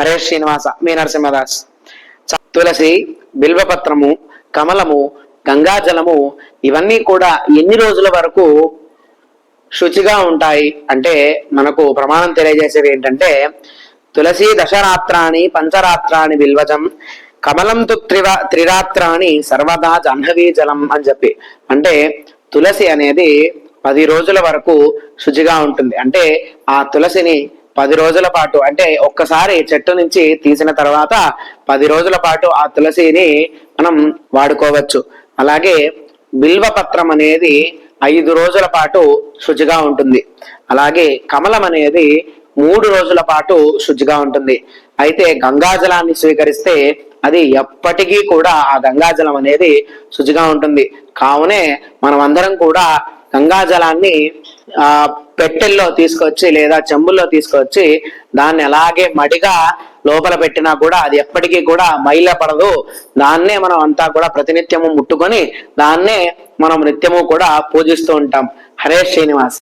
హరే శ్రీనివాస మీ నరసింహదాస్. తులసి బిల్వపత్రము కమలము గంగాజలము ఇవన్నీ కూడా ఎన్ని రోజుల వరకు శుచిగా ఉంటాయి? అంటే మనకు ప్రమాణం తెలియజేసేది ఏంటంటే తులసి దశరాత్రాన్ని పంచరాత్రాన్ని బిల్వజం కమలం తు త్రివ త్రిరాత్రాన్ని సర్వదా జాహ్నవీ జలం అని చెప్పి. అంటే తులసి అనేది పది రోజుల వరకు శుచిగా ఉంటుంది. అంటే ఆ తులసిని పది రోజుల పాటు అంటే ఒక్కసారి చెట్టు నుంచి తీసిన తర్వాత పది రోజుల పాటు ఆ తులసిని మనం వాడుకోవచ్చు. అలాగే బిల్వపత్రం అనేది ఐదు రోజుల పాటు శుచిగా ఉంటుంది. అలాగే కమలం అనేది మూడు రోజుల పాటు శుచిగా ఉంటుంది. అయితే గంగాజలాన్ని స్వీకరిస్తే అది ఎప్పటికీ కూడా ఆ గంగాజలం అనేది శుచిగా ఉంటుంది. కావునే మనం అందరం కూడా గంగాజలాన్ని పెట్టెల్లో తీసుకొచ్చి లేదా చెంబుల్లో తీసుకొచ్చి దాన్ని అలాగే మడిగా లోపల పెట్టినా కూడా అది ఎప్పటికీ కూడా మైల పడదు. దాన్నే మనం అంతా కూడా ప్రతినిత్యము ముట్టుకొని దాన్నే మనం నిత్యము కూడా పూజిస్తూ ఉంటాం. హరే శ్రీనివాస్.